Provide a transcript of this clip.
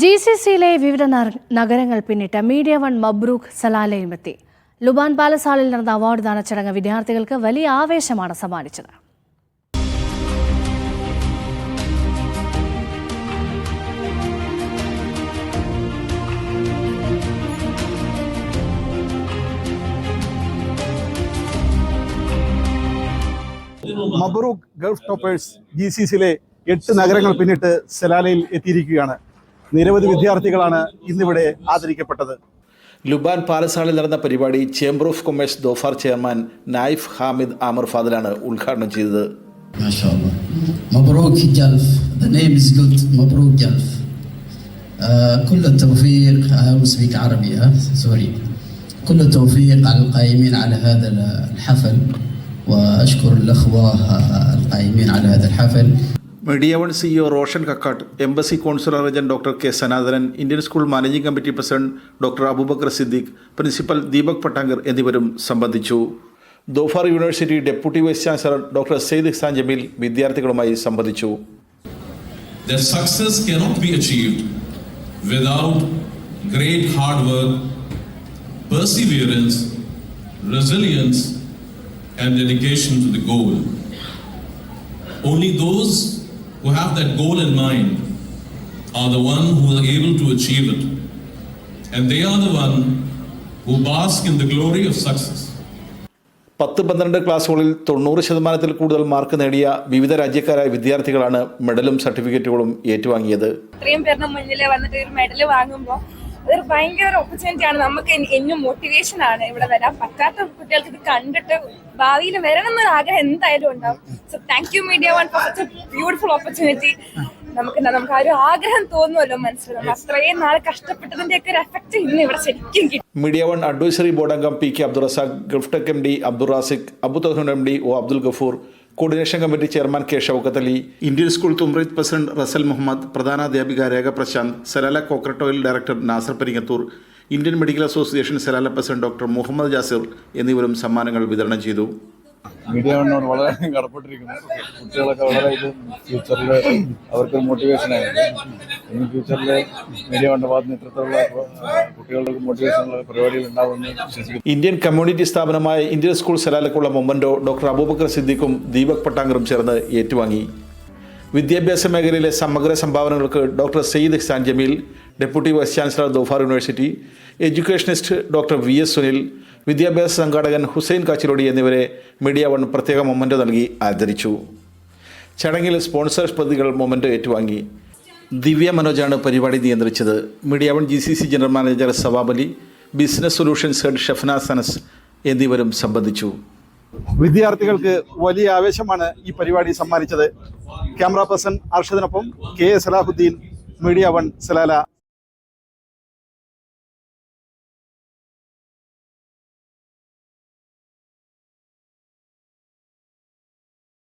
G C സിയിലെ വിവിധ നഗരങ്ങൾ പിന്നിട്ട് മീഡിയ വൺ മബ്രൂഖ് സലാലയും എത്തി. ലുബാൻ പാലസ് ഹാളിൽ നടന്ന അവാർഡ് ദാന ചടങ്ങ് വിദ്യാർത്ഥികൾക്ക് വലിയ ആവേശമാണ് സമ്മാനിച്ചത്. Mabrook Gulf toppers G C സിയിലെ എട്ട് നഗരങ്ങൾ പിന്നിട്ട് സലാലയിൽ എത്തിയിരിക്കുകയാണ്. നിരവധി വിദ്യാർത്ഥികളാണ് ഇന്നിവിടെ ആദരിക്കപ്പെട്ടത് ലുബാൻ പാലസ് ഹാളിൽ നടന്ന പരിപാടി Chamber of Commerce Dhofar chairman Naif Hamid Amer ഫാദിലാണ് ഉദ്ഘാടനം ചെയ്തത് ما شاء الله مبروك جلف the name is good مبروك جلف آه كل التوفيق I will speak عربي ها سوري كل التوفيق على القائمين على هذا الحفل واشكر الاخوه آه، القائمين على هذا الحفل Media one CEO Roshan Kakkat embassy consular agent doctor K Sanathanan Indian school managing committee president doctor Abubacker Siddique principal Deepak Pattankar എന്നിവരും സംബന്ധിച്ചു Dhofar university deputy vice chancellor doctor Syed Ihsan Jameel വിദ്യാർത്ഥികളുമായി സംബന്ധിച്ചു. Only those who have that goal in mind are the one who are able to achieve it. And they are the one who bask in the glory of success. പത്ത് പന്ത്രണ്ട് ക്ലാസ്സുകളിൽ തൊണ്ണൂറ് ശതമാനത്തിൽ കൂടുതൽ mark നേടിയ വിവിധ രാജ്യക്കാരായ വിദ്യാർത്ഥികളാണ് മെഡലും സർട്ടിഫിക്കറ്റുകളും ഏറ്റുവാങ്ങിയത് ഇത്രയും പേരുടെ മുന്നിൽ വന്നിട്ട് ഒരു മെഡൽ വാങ്ങുമ്പോൾ ഭയങ്കര ഓപ്പർച്യൂണിറ്റി ആണ്. നമുക്ക് എന്നും മോട്ടിവേഷൻ ആണ് ഇവിടെ വരാൻ. പറ്റാത്ത കുട്ടികൾക്ക് ഇത് കണ്ടിട്ട് ഭാവിയിൽ വരണം എന്നൊരു ആഗ്രഹം എന്തായാലും ഉണ്ടാവും. So thank you media one for such beautiful opportunity നമുക്ക് എന്താ നമുക്ക് ആ ഒരു ആഗ്രഹം തോന്നുമല്ലോ മനസ്സിൽ. നമ്മൾ അത്രയും നാൾ കഷ്ടപ്പെട്ടതിന്റെ ഒക്കെ ഒരു എഫക്ട് ഇന്ന് ഇവിടെ ശരിക്കും കിട്ടും. മീഡിയ വൺ അഡ്വൈസറി ബോർഡ് അംഗം P K Abdul Razak Gulf Tech M D Abdul Razik Abu Tahun M D O Abdul Gafoor coordination committee chairman K Shoukath Ali Indian school Thumrait president Rasal Muhammad പ്രധാനാധ്യാപിക Rekha Prashant Salalah കോക്രട്ടോയിൽ director Nasser Peringathur Indian medical association Salalah president doctor Muhammad Jasir എന്നിവരും സമ്മാനങ്ങൾ വിതരണം ചെയ്തു. Media വണ്ണോട് വളരെ കടപ്പെട്ടിരിക്കുന്നു. കുട്ടികളൊക്കെ വളരെ ഇത് ഫ്യൂച്ചറിൽ അവർക്ക് മോട്ടിവേഷൻ ആയിരുന്നു ഇനി ഫ്യൂച്ചറിൽ മീഡിയ കണ്ട ഭാഗത്ത് ഇത്തരത്തിലുള്ള കുട്ടികൾക്ക് മോട്ടിവേഷനുള്ള പരിപാടികൾ ഉണ്ടാവുമെന്ന് വിശ്വസിക്കുന്നു. ഇന്ത്യൻ കമ്മ്യൂണിറ്റി സ്ഥാപനമായ ഇന്ത്യൻ സ്കൂൾ സലാലക്കുള്ള മൊമ്മന്റോ ഡോക്ടർ അബൂബക്കർ സിദ്ദിഖും ദീപക് പട്ടാങ്കറും ചേർന്ന് ഏറ്റുവാങ്ങി. വിദ്യാഭ്യാസ മേഖലയിലെ സമഗ്ര സംഭാവനകൾക്ക് doctor Syed Ihsan Jameel deputy vice chancellor Dhofar university educationist doctor V S Sunil വിദ്യാഭ്യാസ സംഘാടകൻ ഹുസൈൻ കാച്ചിലോടി എന്നിവരെ മീഡിയ വൺ പ്രത്യേക മൊമെന്റ് നൽകി ആദരിച്ചു. ചടങ്ങിൽ സ്പോൺസർ പ്രതികൾ മൊമെന്റ് ഏറ്റുവാങ്ങി. ദിവ്യ മനോജാണ് പരിപാടി നിയന്ത്രിച്ചത്. Media one G C C general manager Sawabali business solutions head Shefnas Anas എന്നിവരും സംബന്ധിച്ചു. വിദ്യാർത്ഥികൾക്ക് വലിയ ആവേശമാണ് ഈ പരിപാടി സമ്മാനിച്ചത്. Camera person അർഷദിനൊപ്പം K A Salahuddin media one Salalah.